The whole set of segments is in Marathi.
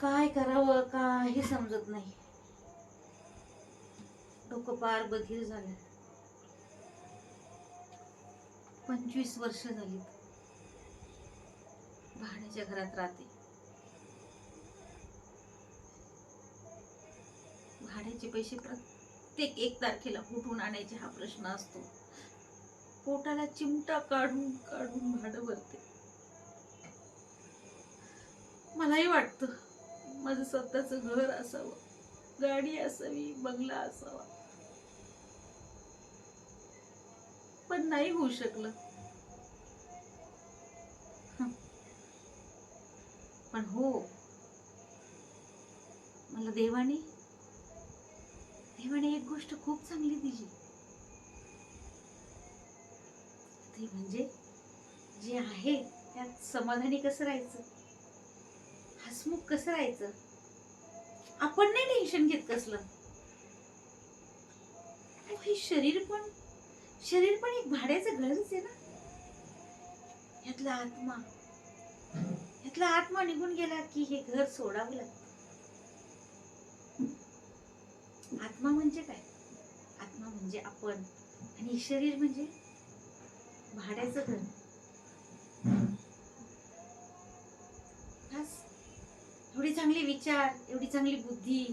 काय करावं काही समजत नाही. डोकं पार बधीर झालं. पंचवीस वर्ष झाली. भाड्याच्या घरात राहते. भाड्याचे पैसे प्रत्येक एक तारखेला कुठून आणायचे हा प्रश्न असतो. पोटाला चिमटा काढून काढून भाडं भरते. मलाही वाटतं माझं स्वतःचं घर असावं. गाडी असावी बंगला असावा. पण नाही होऊ शकलं. पण हो. मला देवाने देवाने एक गोष्ट खूप चांगली दिली. ते म्हणजे जे आहे त्यात समाधानी कसं राहायचं? हसमुख कसं राहायचं? आपण नाही टेन्शन घेत कसलं? हे शरीर पण शरीर पण एक भाड्याचं घरच आहे ना? यातला आत्मा यातला आत्मा निघून गेला की हे घर सोडावं लागत. आत्मा म्हणजे काय? आत्मा म्हणजे आपण. आणि शरीर म्हणजे भाड्याचं घर. एवढे चांगले विचार एवढी चांगली बुद्धी.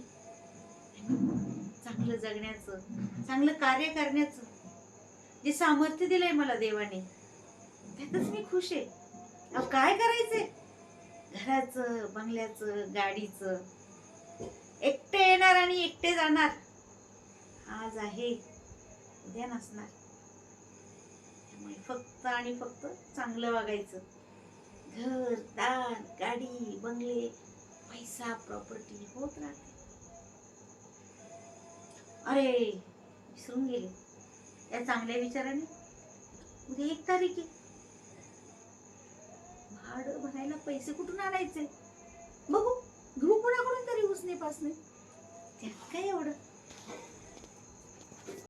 चांगलं जगण्याचं चांगलं कार्य करण्याचं. जे सामर्थ्य दिलंय मला देवाने त्यातच मी खुश आहे. अहो काय करायचंय? घराचं बंगल्याचं गाडीचं. एकटे येणार आणि एकटे जाणार. आज आहे उद्या नसणार. त्यामुळे फक्त आणि फक्त चांगलं वागायचं. घर दार गाडी बंगले पैसा प्रॉपर्टी होत राहते. अरे विसरून गेले. या चांगल्या विचाराने. उद्या एक तारीख आहे. भाडं भरायला पैसे कुठून आणायचे? बघू. घेऊ कोणाकडून तरी उसने पासने. त्यात काय एवढं?